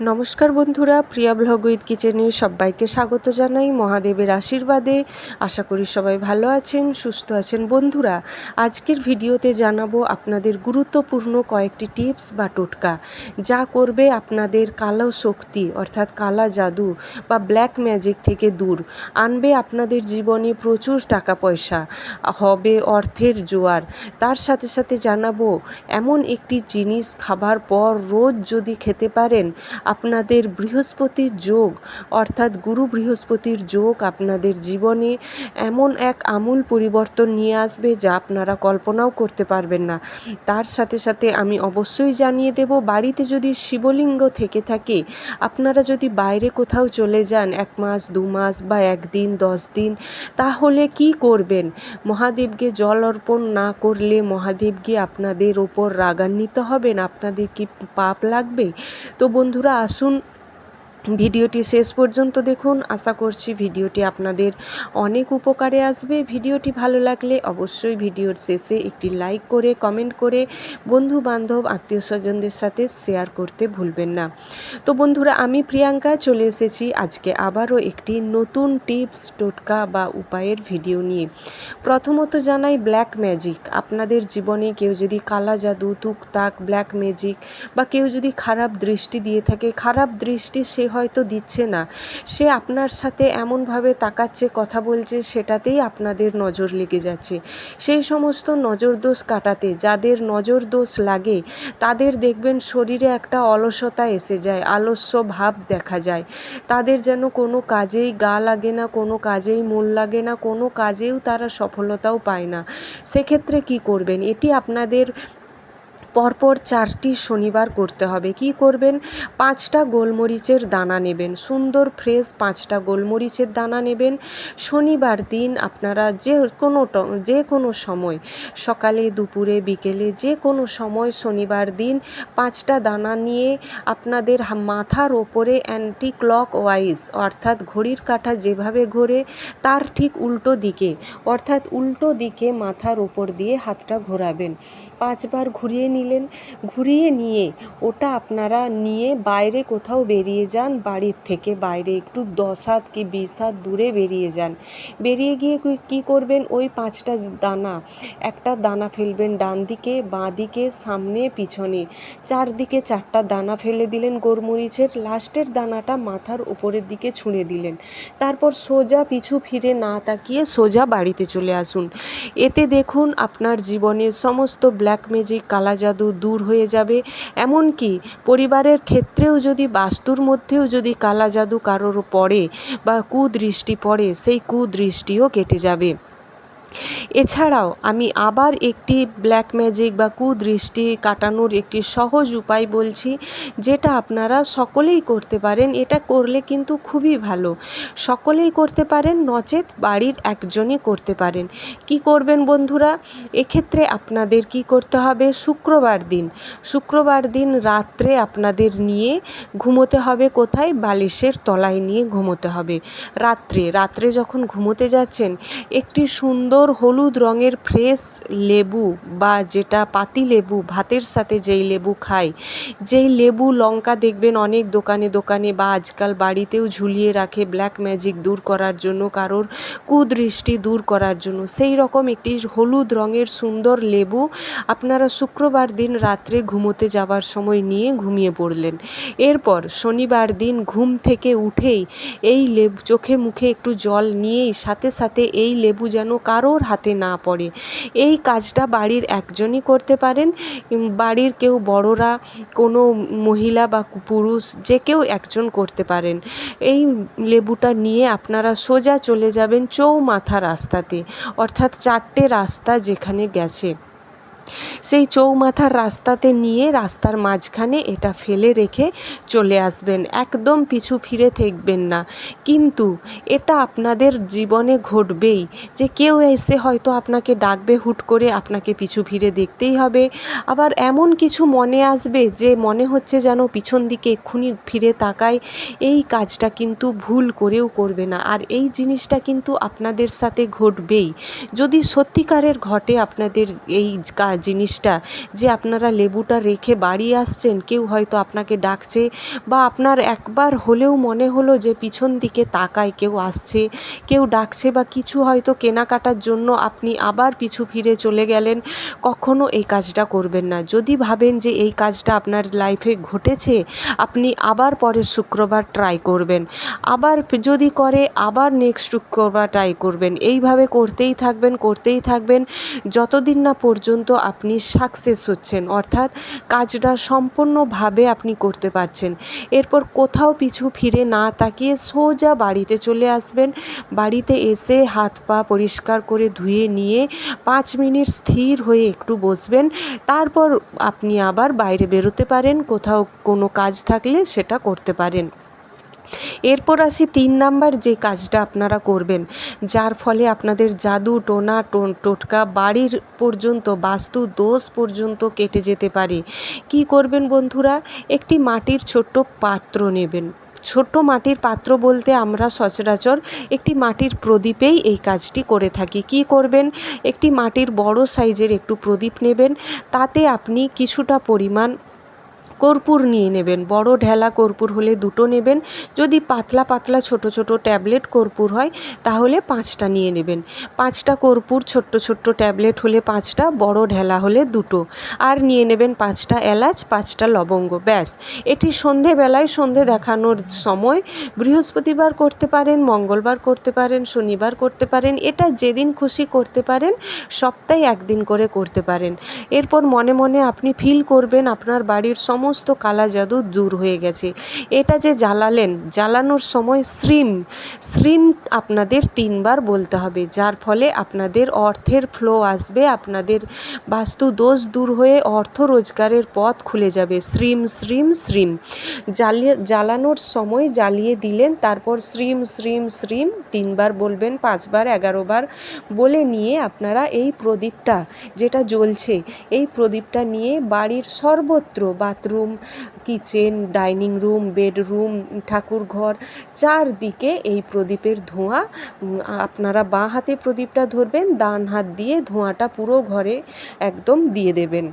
নমস্কার বন্ধুরা, প্রিয়া blog with কিচেনে সবাইকে স্বাগত জানাই মহাদেবের আশীর্বাদে। আশা করি সবাই ভালো আছেন, সুস্থ আছেন। বন্ধুরা, আজকের ভিডিওতে জানাব আপনাদের গুরুত্বপূর্ণ কয়েকটি টিপস বা টোটকা। যা করবে আপনাদের কালো শক্তি, অর্থাৎ কালা জাদু বা ব্ল্যাক ম্যাজিক থেকে দূর। আনবে আপনাদের জীবনে প্রচুর টাকা পয়সা হবে অর্থের জোয়ার। তার সাথে সাথে জানাব, এমন একটি জিনিস খাবার পর রোজ যদি খেতে পারেন আপনাদের বৃহস্পতির যোগ, অর্থাৎ গুরু বৃহস্পতির যোগ আপনাদের জীবনে এমন এক আমূল পরিবর্তন নিয়ে আসবে যা আপনারা কল্পনাও করতে পারবেন না। তার সাথে সাথে আমি অবশ্যই জানিয়ে দেব, বাড়িতে যদি শিবলিঙ্গ থেকে থাকে, আপনারা যদি বাইরে কোথাও চলে যান, এক মাস, দু মাস বা একদিন, দশ দিন, তাহলে কি করবেন? মহাদেবকে জল অর্পণ না করলে মহাদেব গিয়ে আপনাদের ওপর রাগান্বিত হবেন আপনাদের কি পাপ লাগবে? তো বন্ধুরা আসুন ভিডিওটি শেষ পর্যন্ত দেখুন। আশা করছি ভিডিওটি আপনাদের অনেক উপকারে আসবে। ভিডিওটি ভালো লাগলে অবশ্যই ভিডিওর শেষে একটি লাইক করে, কমেন্ট করে বন্ধু বান্ধব আত্মীয় স্বজনদের সাথে শেয়ার করতে ভুলবেন না। তো বন্ধুরা, আমি প্রিয়াঙ্কা চলে এসেছি আজকে আবারও একটি নতুন টিপস, টোটকা বা উপায়ের ভিডিও নিয়ে। প্রথমত জানাই ব্ল্যাক ম্যাজিক। আপনাদের জীবনে কেউ যদি কালা জাদু, তুকতাক, ব্ল্যাক ম্যাজিক বা কেউ যদি খারাপ দৃষ্টি দিয়ে থাকে, খারাপ দৃষ্টি সে হয়তো দিচ্ছে না। সে আপনার সাথে এমনভাবে তাকাচ্ছে, কথা বলছে, সেটাতেই আপনাদের নজর লেগে যাচ্ছে। সেই সমস্ত নজর দোষ কাটাতে, যাদের নজর দোষ লাগে, তাদের দেখবেন শরীরে একটা অলসতা এসে যায়, আলস্য ভাব দেখা যায়। তাদের যেন কোনো কাজেই গা লাগে না, কোনো কাজেই মন লাগে না, কোনো কাজেও তারা সফলতাও পায় না। সেক্ষেত্রে কি করবেন? এটি আপনাদের পরপর চারটি শনিবার করতে হবে। কি করবেন? পাঁচটা গোলমরিচের দানা নেবেন। সুন্দর ফ্রেশ পাঁচটা গোলমরিচের দানা নেবেন। শনিবার দিন আপনারা যে কোনো যে কোনো সময়, সকালে, দুপুরে, বিকেলে, যে কোনো সময় শনিবার দিন পাঁচটা দানা নিয়ে আপনাদের মাথার ওপরে অ্যান্টি ক্লক ওয়াইজ অর্থাৎ ঘড়ির কাঁটা যেভাবে ঘোরে, তার ঠিক উল্টো দিকে, অর্থাৎ উল্টো দিকে মাথার ওপর দিয়ে হাতটা ঘোরাবেন। পাঁচবার ঘুরিয়ে নিলে নিলেন ঘুরিয়ে নিয়ে, ওটা আপনারা নিয়ে বাইরে কোথাও বেরিয়ে যান, বাড়ির থেকে বাইরে একটু দশ হাত কি বিশ হাত দূরে বেরিয়ে যান। বেরিয়ে গিয়ে কী করবেন? ওই পাঁচটা দানা, একটা দানা ফেলবেন ডান দিকে, বাঁ দিকে, সামনে, পিছনে। চারদিকে চারটা দানা ফেলে দিলেন গোলমরিচের, লাস্টের দানাটা মাথার উপরের দিকে ছুঁড়ে দিলেন। তারপর সোজা পিছু ফিরে না তাকিয়ে সোজা বাড়িতে চলে আসুন। এতে দেখুন আপনার জীবনের সমস্ত ব্ল্যাক ম্যাজিক কালা দূর হয়ে যাবে। এমনকি পরিবারের ক্ষেত্রেও যদি বাস্তুর মধ্যেও যদি কালা জাদু কারোর পড়ে বা কুদৃষ্টি পড়ে, সেই কুদৃষ্টিও কেটে যাবে। এছাড়াও আমি আবার একটি ব্ল্যাক ম্যাজিক বা কুদৃষ্টি কাটানোর একটি সহজ উপায় বলছি, যেটা আপনারা সকলেই করতে পারেন। এটা করলে কিন্তু খুবই ভালো। সকলেই করতে পারেন, নচেত বাড়ির একজনই করতে পারেন। কি করবেন বন্ধুরা? এক্ষেত্রে আপনাদের কি করতে হবে? শুক্রবার দিন। শুক্রবার দিন রাত্রে আপনাদের নিয়ে ঘুমোতে হবে কোথায়? বালিশের তলায় নিয়ে ঘুমোতে হবে। রাত্রে রাত্রে যখন ঘুমোতে যাচ্ছেন, একটি সুন্দর সুন্দর হলুদ রঙের ফ্রেশ লেবু বা যেটা পাতি লেবু, ভাতের সাথে যেই লেবু খায়। যেই লেবু লঙ্কা দেখবেন অনেক দোকানে দোকানে বা আজকাল বাড়িতেও ঝুলিয়ে রাখে ব্ল্যাক ম্যাজিক দূর করার জন্য, কারোর কুদৃষ্টি দূর করার জন্য। সেই রকম একটি হলুদ রঙের সুন্দর লেবু আপনারা শুক্রবার দিন রাত্রে ঘুমোতে যাওয়ার সময় নিয়ে ঘুমিয়ে পড়লেন। এরপর শনিবার দিন ঘুম থেকে উঠেই এই লেবু চোখে মুখে একটু জল নিয়েই সাথে সাথে এই লেবু যেন কারও কারোর হাতে না পড়ে। এই কাজটা বাড়ির একজনই করতে পারেন। বাড়ির কেউ বড়রা, কোনো মহিলা বা পুরুষ, যে কেউ একজন করতে পারেন। এই লেবুটা নিয়ে আপনারা সোজা চলে যাবেন চৌমাথা রাস্তাতে, অর্থাৎ চারটে রাস্তা যেখানে গেছে। সেই চৌমাথার রাস্তাতে নিয়ে রাস্তার মাঝখানে এটা ফেলে রেখে চলে আসবেন। একদম পিছু ফিরে থাকবেন না। কিন্তু এটা আপনাদের জীবনে ঘটবেই যে কেউ এসে হয়তো আপনাকে ডাকবে, হুট করে আপনাকে পিছু ফিরে দেখতেই হবে। আবার এমন কিছু মনে আসবে যে মনে হচ্ছে যেন পিছন দিকে এক্ষুনি ফিরে তাকায়। এই কাজটা কিন্তু ভুল করেও করবে না। আর এই জিনিসটা কিন্তু আপনাদের সাথে ঘটবেই। যদি সত্যিকারের ঘটে আপনাদের এই কাজ জিনিসটা যে আপনারা লেবুটা রেখে বাড়ি আসছেন, কেউ হয়তো আপনাকে ডাকছে বা আপনার একবার হলেও মনে হলো যে পিছন দিকে তাকায় কেউ আসছে, কেউ ডাকছে বা কিছু হয়তো কেনাকাটার জন্য আপনি আবার পিছু ফিরে চলে গেলেন, কখনো এই কাজটা করবেন না। যদি ভাবেন যে এই কাজটা আপনার লাইফে ঘটেছে, আপনি আবার পরের শুক্রবার ট্রাই করবেন। আবার যদি করে, আবার নেক্সট শুক্রবার ট্রাই করবেন। এইভাবে করতেই থাকবেন করতেই থাকবেন। যতদিন না পর্যন্ত আপনি সাকসেস হচ্ছেন, অর্থাৎ কাজটা সম্পূর্ণভাবে আপনি করতে পারছেন। এরপর কোথাও পিছু ফিরে না তাকিয়ে সোজা বাড়িতে চলে আসবেন। বাড়িতে এসে হাত পা পরিষ্কার করে ধুয়ে নিয়ে পাঁচ মিনিট স্থির হয়ে একটু বসবেন। তারপর আপনি আবার বাইরে বেরোতে পারেন, কোথাও কোনো কাজ থাকলে সেটা করতে পারেন। এরপর আসি তিন নাম্বার যে কাজটা আপনারা করবেন, যার ফলে আপনাদের জাদু, টোনা টোটকা বাড়ির পর্যন্ত, বাস্তু দোষ পর্যন্ত কেটে যেতে পারে। কি করবেন বন্ধুরা? একটি মাটির ছোট্ট পাত্র নেবেন। ছোট্ট মাটির পাত্র বলতে আমরা সচরাচর একটি মাটির প্রদীপেই এই কাজটি করে থাকি। কি করবেন? একটি মাটির বড় সাইজের একটু প্রদীপ নেবেন, তাতে আপনি কিছুটা পরিমাণ কর্পূর নিয়ে নেবেন। বড় ঢেলা কর্পূর হলে দুটো নেবেন। যদি পাতলা পাতলা ছোট ছোট ট্যাবলেট কর্পূর হয়, তাহলে পাঁচটা নিয়ে নেবেন। পাঁচটা কর্পূর ছোট্ট ছোট্ট ট্যাবলেট হলে পাঁচটা, বড় ঢেলা হলে দুটো। আর নিয়ে নেবেন পাঁচটা এলাচ, পাঁচটা লবঙ্গ, ব্যাস। এটি সন্ধেবেলায় সন্ধে দেখানোর সময়। বৃহস্পতিবার করতে পারেন, মঙ্গলবার করতে পারেন, শনিবার করতে পারেন, এটা যেদিন খুশি করতে পারেন, সপ্তাহে একদিন করে করতে পারেন। এরপর মনে মনে আপনি ফিল করবেন আপনার বাড়ির সমস্ত সমস্ত কালা জাদু দূর হয়ে গেছে। এটা যে জ্বালালেন, জ্বালানোর সময় শ্রিম শ্রিম আপনাদের তিনবার বলতে হবে, যার ফলে আপনাদের অর্থের ফ্লো আসবে, আপনাদের বাস্তু দোষ দূর হয়ে অর্থ রোজগারের পথ খুলে যাবে। শ্রিম শ্রিম শ্রিম। জ্বালিয়ে, জ্বালানোর সময় জ্বালিয়ে দিলেন, তারপর শ্রিম শ্রিম শ্রিম তিনবার বলবেন, পাঁচবার, এগারোবার বলে নিয়ে আপনারা এই প্রদীপটা যেটা জ্বলছে, এই প্রদীপটা নিয়ে বাড়ির সর্বত্র bathroom room kitchen dining room bedroom ঠাকুর ঘর চারদিকে এই প্রদীপের ধোঁয়া। আপনারা বাঁ হাতে প্রদীপটা ধরবেন, ডান হাত দিয়ে ধোঁয়াটা পুরো ঘরে একদম দিয়ে দেবেন।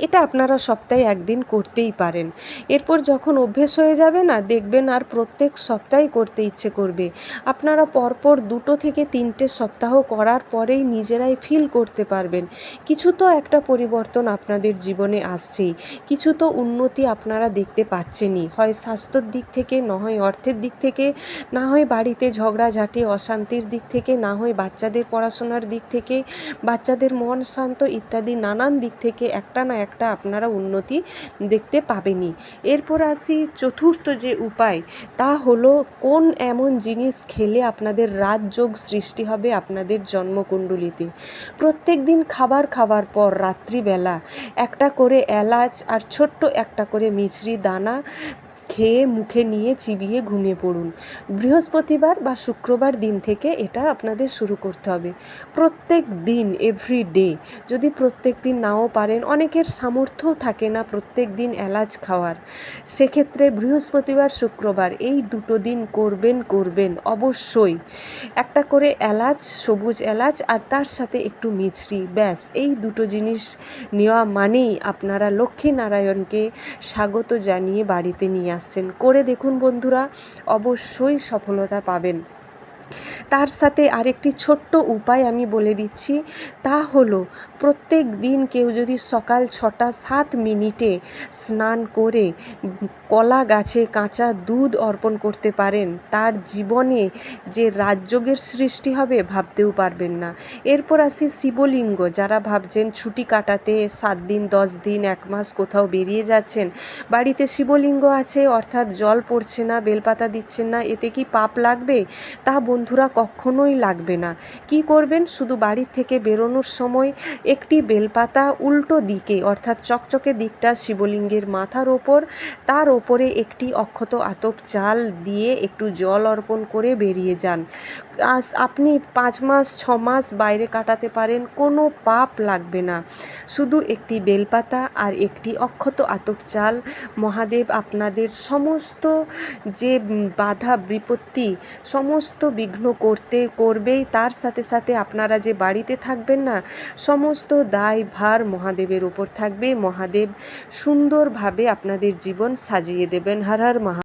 এটা আপনারা সপ্তাহে একদিন করতেই পারেন। এরপর যখন অভ্যেস হয়ে যাবে না, দেখবেন আর প্রত্যেক সপ্তাহে করতে ইচ্ছে করবে। আপনারা পরপর দুটো থেকে তিনটে সপ্তাহ করার পরেই নিজেরাই ফিল করতে পারবেন। কিছু তো একটা পরিবর্তন আপনাদের জীবনে আসছেই। কিছু তো উন্নতি আপনারা দেখতে পাচ্ছেনই। হয় স্বাস্থ্যর দিক থেকে, না হয় অর্থের দিক থেকে, না হয় বাড়িতে ঝগড়াঝাটি, অশান্তির দিক থেকে, না হয় বাচ্চাদের পড়াশোনার দিক থেকে, বাচ্চাদের মন শান্ত ইত্যাদি নানান দিক থেকে একটা না একটা আপনারা উন্নতি দেখতে পাবেনই। এরপর আসি চতুর্থ যে উপায়, তা হলো কোন এমন জিনিস খেলে আপনাদের রাজযোগ সৃষ্টি হবে আপনাদের জন্মকুণ্ডলিতে। প্রত্যেক দিন খাবার খাওয়ার পর রাত্রিবেলা একটা করে এলাচ আর ছোট্ট একটা করে মিছরি দানা খেয়ে মুখে নিয়ে চিবিয়ে ঘুমিয়ে পড়ুন। বৃহস্পতিবার বা শুক্রবার দিন থেকে এটা আপনাদের শুরু করতে হবে। প্রত্যেক দিন এভরি ডে যদি প্রত্যেক দিন নাও পারেন, অনেকের সামর্থ্য থাকে না প্রত্যেক দিন এলাচ খাওয়ার। সেক্ষেত্রে বৃহস্পতিবার, শুক্রবার এই দুটো দিন করবেন করবেন অবশ্যই। একটা করে এলাচ, সবুজ এলাচ আর তার সাথে একটু মিছরি, ব্যাস। এই দুটো জিনিস নেওয়া মানেই আপনারা লক্ষ্মীনারায়ণকে স্বাগত জানিয়ে বাড়িতে নিয়ে আসছেন। করে দেখুন বন্ধুরা, অবশ্যই সফলতা পাবেন। তার সাথে আরেকটি ছোট্ট উপায় আমি বলে দিচ্ছি। তা হলো, প্রত্যেক দিন কেউ যদি সকাল ছটা সাত মিনিটে স্নান করে কলা গাছে কাঁচা দুধ অর্পণ করতে পারেন, তার জীবনে যে রাজযোগের সৃষ্টি হবে ভাবতেও পারবেন না। এরপর আসি শিবলিঙ্গ, যারা ভাবছেন ছুটি কাটাতে সাত দিন, দশ দিন, এক মাস কোথাও বেরিয়ে যাচ্ছেন। বাড়িতে শিবলিঙ্গ আছে, অর্থাৎ জল পড়ছে না, বেলপাতা দিচ্ছেন না, এতে কি পাপ লাগবে? তা বন্ধুরা কখনোই লাগবে না। কি করবেন? শুধু বাড়ির থেকে বেরোনোর সময় একটি বেলপাতা উল্টো দিকে, অর্থাৎ চকচকে দিকটা শিবলিঙ্গের মাথার ওপর, তার ওপরে একটি অক্ষত আতপ চাল দিয়ে একটু জল অর্পণ করে বেরিয়ে যান। আস, আপনি পাঁচ মাস, ছ মাস বাইরে কাটাতে পারেন, কোনো পাপ লাগবে না। শুধু একটি বেলপাতা আর একটি অক্ষত আতপ চাল। মহাদেব আপনাদের সমস্ত যে বাধা বিপত্তি, সমস্ত বিঘ্ন করতে, করবেই, তার সাথে সাথে আপনারা যে বাড়িতে থাকবেন না, সমস্ত দায় ভার মহাদেবের ওপর থাকবে। মহাদেব সুন্দরভাবে আপনাদের জীবন সাজিয়ে দেবেন। হর হর মহা